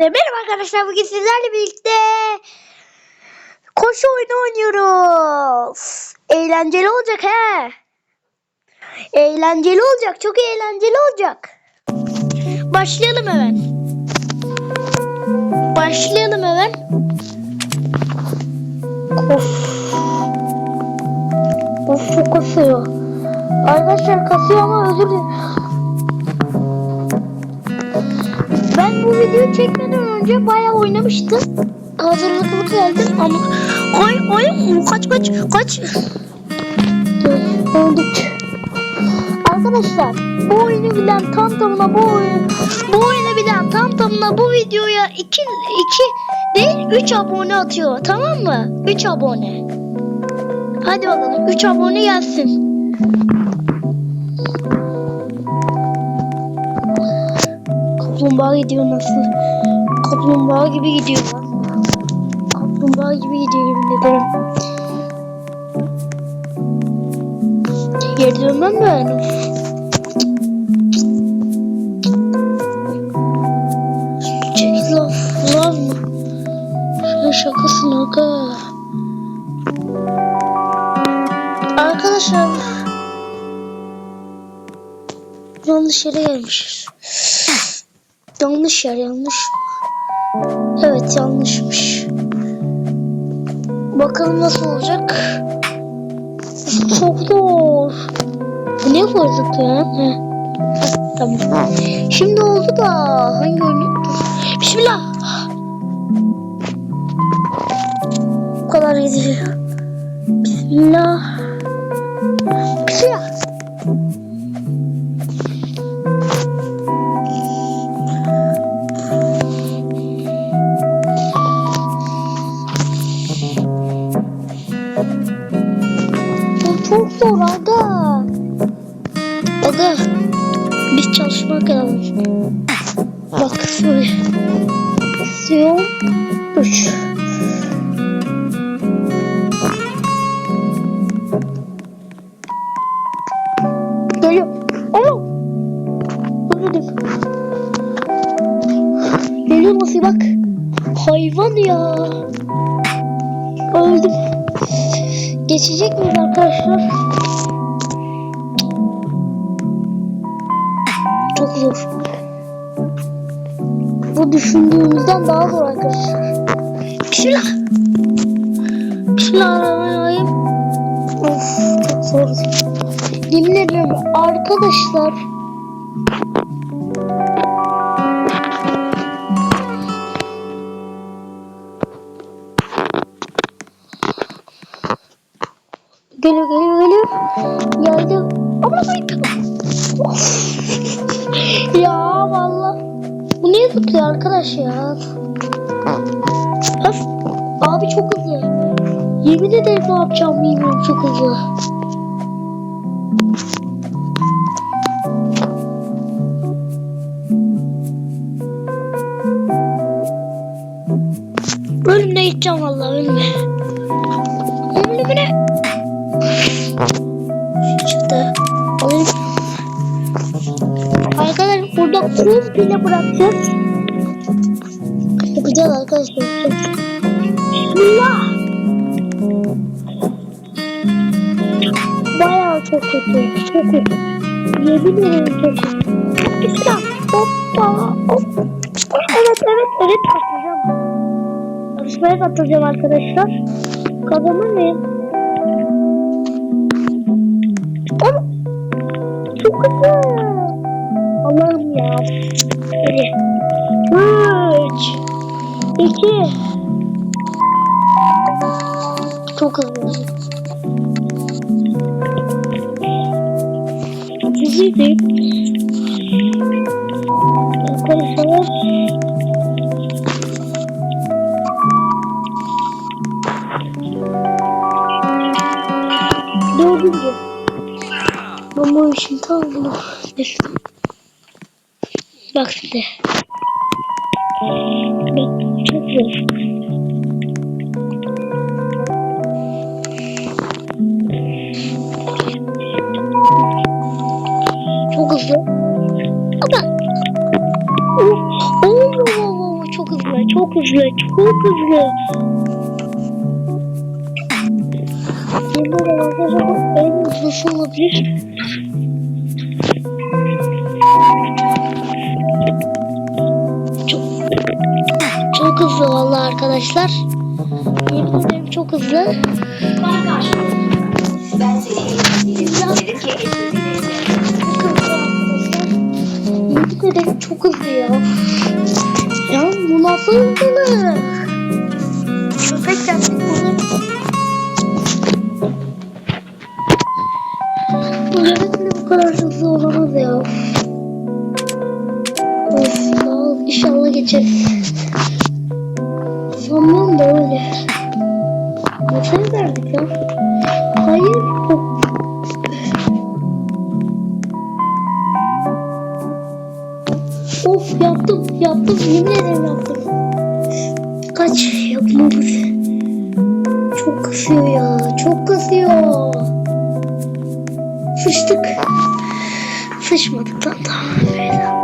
Merhaba arkadaşlar bugün sizlerle birlikte koşu oyunu oynuyoruz. Eğlenceli olacak he. Eğlenceli olacak çok eğlenceli olacak. Başlayalım hemen. Başlayalım hemen. Of. Of çok kasıyor. Arkadaşlar kasıyor ama özür dilerim. Ben bu videoyu çekmeden önce bayağı oynamıştım. Hazırlıklı geldim ama ay ay kaç kaç kaç öldük. Arkadaşlar bu oyunu bilen tam tamına bu oyun bu oyunu bilen tam tamına bu videoya 2 2 değil 3 abone atıyor tamam mı? 3 abone. Hadi bakalım 3 abone gelsin. Kaplumbağa gidiyor nasıl? Kaplumbağa gibi gidiyor lan. Kaplumbağa gibi gidiyor yemin ederim. Geri dönmem yani? Çekil laf, laf mı? Şöyle şakasın aga. Arkadaşlar yanlış yere gelmişiz. Yanlış yer yanlış. Evet yanlışmış. Bakalım nasıl olacak. Çok zor. Ne koyduk ya? Heh. Tamam. Şimdi oldu da hangi oyunu? Bismillah. Bu kadar. Bismillah. Bismillah. Zor aga. Aga. Biz çalışmak lazım. Bak şöyle. Siyon 3. Geliyor. Ama. Geliyor nasıl bak. Hayvan ya. Öldüm. Geçecek miyiz arkadaşlar? Çok zor. Bu düşündüğümüzden daha zor arkadaşlar. Bismillah. Bismillahirrahmanirrahim. Of çok zor. Yemin ederim arkadaşlar. Geliyor geliyor geliyor. Geldi. Ama Of. ya valla. Bu niye tutuyor arkadaş ya? Abi çok hızlı. Yemin ederim ne yapacağımı bilmiyorum çok hızlı. Burada kuz bile bırakacağız. Yapacağız arkadaşlar. Bismillah. Bayağı çok kötü. Çok kötü. Yemin ederim çok kötü. Bismillah. Hoppa. Hop. Evet evet evet katılacağım. Yarışmaya katılacağım arkadaşlar. Kazanır mıyım? Ama çok hızlı. Allah'ım ya. Hadi. Üç. iki. Çok hızlı. Hızlıydı. Arkadaşlar. Dördüncü. Ben bu işin tamam mı? Neyse. Bak şimdi. Bak çok zor. Çok hızlı. Ama. Oh, oh, oh, oh, çok hızlı. çok hızlı, çok hızlı. Yemin bu en hızlısı olabilir. Arkadaşlar. Yemin çok hızlı. Ben. Yemin ederim çok hızlı ya. Ya bu nasıl hızlı? Köpek yaptık bunu. Bu bile bu kadar hızlı olamaz ya. Of. İnşallah geçeriz. Verdik ya? Hayır. Of yaptım yaptım yemin ederim yaptım. Kaç yapmamış. Çok kasıyor ya çok kasıyor. Sıçtık. Sıçmadık lan tamam.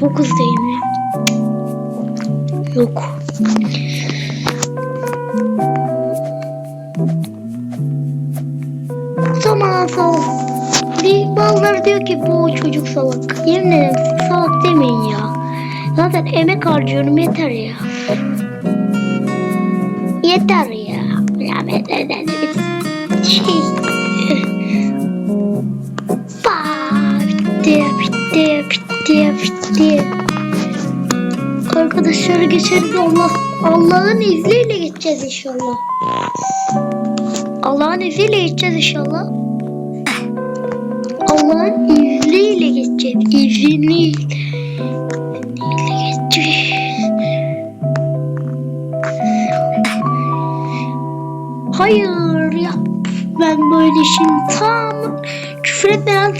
Çok hızlıyım ya. Yok. O zaman salak. Bazıları diyor ki bu çocuk salak. Yemin ederim salak demeyin ya. Zaten emek harcıyorum yeter ya. Yeter ya. De- bir şey. Bah, bitti, bitti, bitti, bitti. Arkadaşlar geçeriz Allah. Allah'ın izniyle geçeceğiz inşallah. Allah'ın izniyle geçeceğiz inşallah. Allah'ın izniyle geçeceğiz. İzniyle. Hayır ya. Ben böyle şimdi tam küfür etmeden.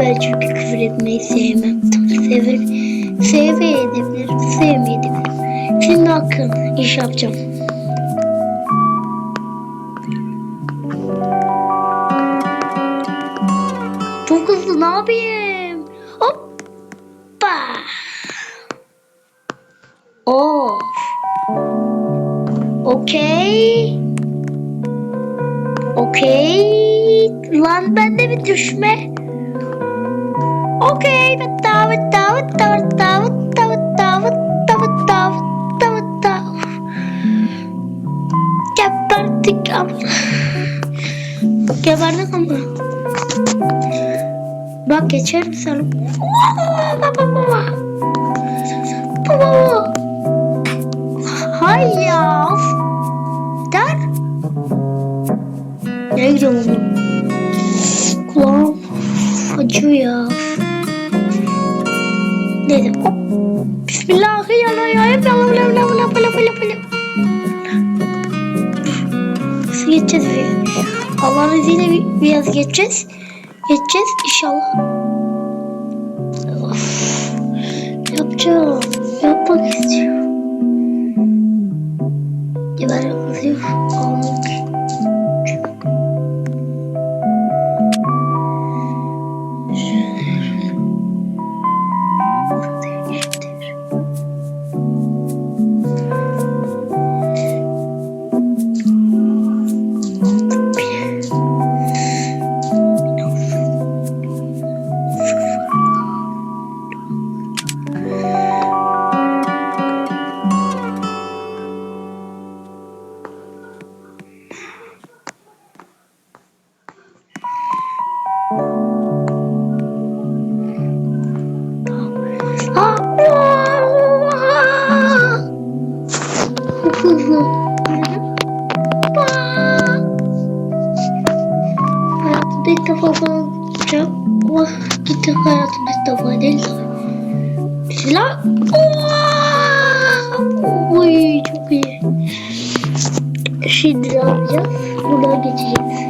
Ben çünkü küfür etmeyi sevmem. Tabii severim. Sevebilirim. Sevmeyebilirim. Şimdi hakkın iş yapacağım. Çok hızlı ne yapayım? Hoppa. Of. Okey. Okey. Lan bende bir düşme. Vıtta. Geberdik ama. Geberdik ama. Bak baba. Baba. Hay ya. Der. Nereye gidiyorum? Kulağım acıyor ya dedim. Hop. Bismillahirrahmanirrahim. Nasıl geçeceğiz bir Allah'ın izniyle biraz geçeceğiz. Geçeceğiz inşallah. Of. Yapacağım. Yapmak istiyorum. Geber yapmak istiyorum. Almak Hayatımda ilk defa falan yapacağım. Ama cidden hayatımda ilk defa değil. Aa! Oy çok iyi. Şimdi ne yapacağız? Buradan geçeceğiz.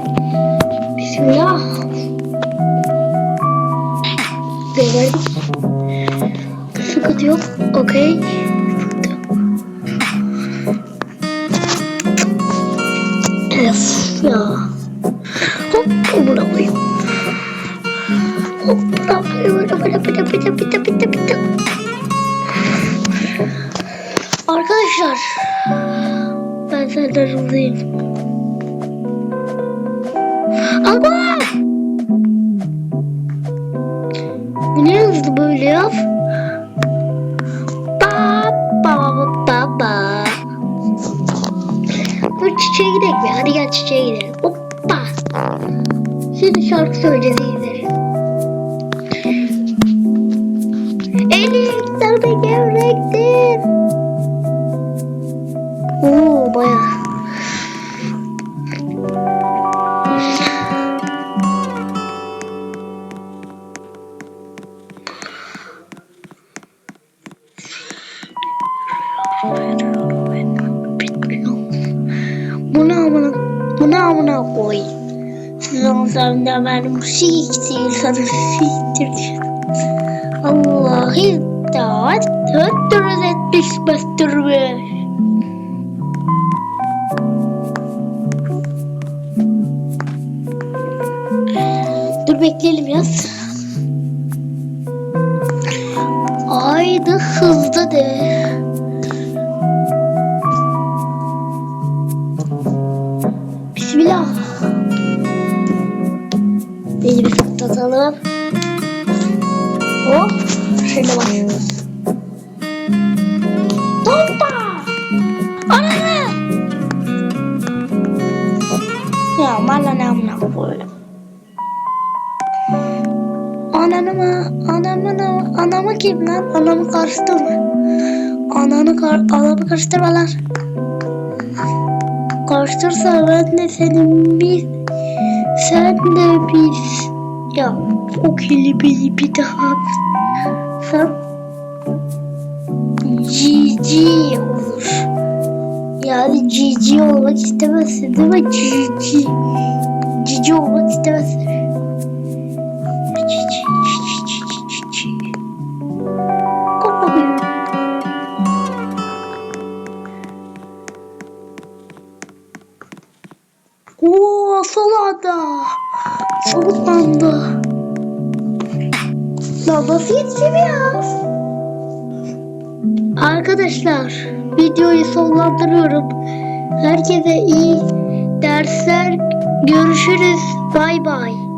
Bismillah. Geberdik. Sıkıntı yok. Okey. Ne hızlı böyle ya? Ba ba ba ba. Dur çiçeğe gidelim ya. Hadi gel çiçeğe gidelim. Hoppa. Şimdi şarkı söyleyeceğiz senden benim siktir sana siktir. Allah'ı da öttürüz etmiş bastırmış. Dur bekleyelim yaz. Haydi hızlı de. Fırlatalım. Hop. Şöyle başlıyoruz. Hoppa. Ananı. Ya bana ne amına koyayım. Ananı mı? Anamı mı? Anamı kim lan? Anamı karıştırma. Ananı kar anamı karıştırma lan. Karıştırsa ben de senin bir sen de bir ya o kelimeyi bir daha sen cici olur. Yani cici olmak istemezsin değil mi? Cici. Cici olmak istemezsin. Cici. Oo sol anda. Lan nasıl yetişemiyor? Arkadaşlar videoyu sonlandırıyorum. Herkese iyi dersler. Görüşürüz. Bay bay.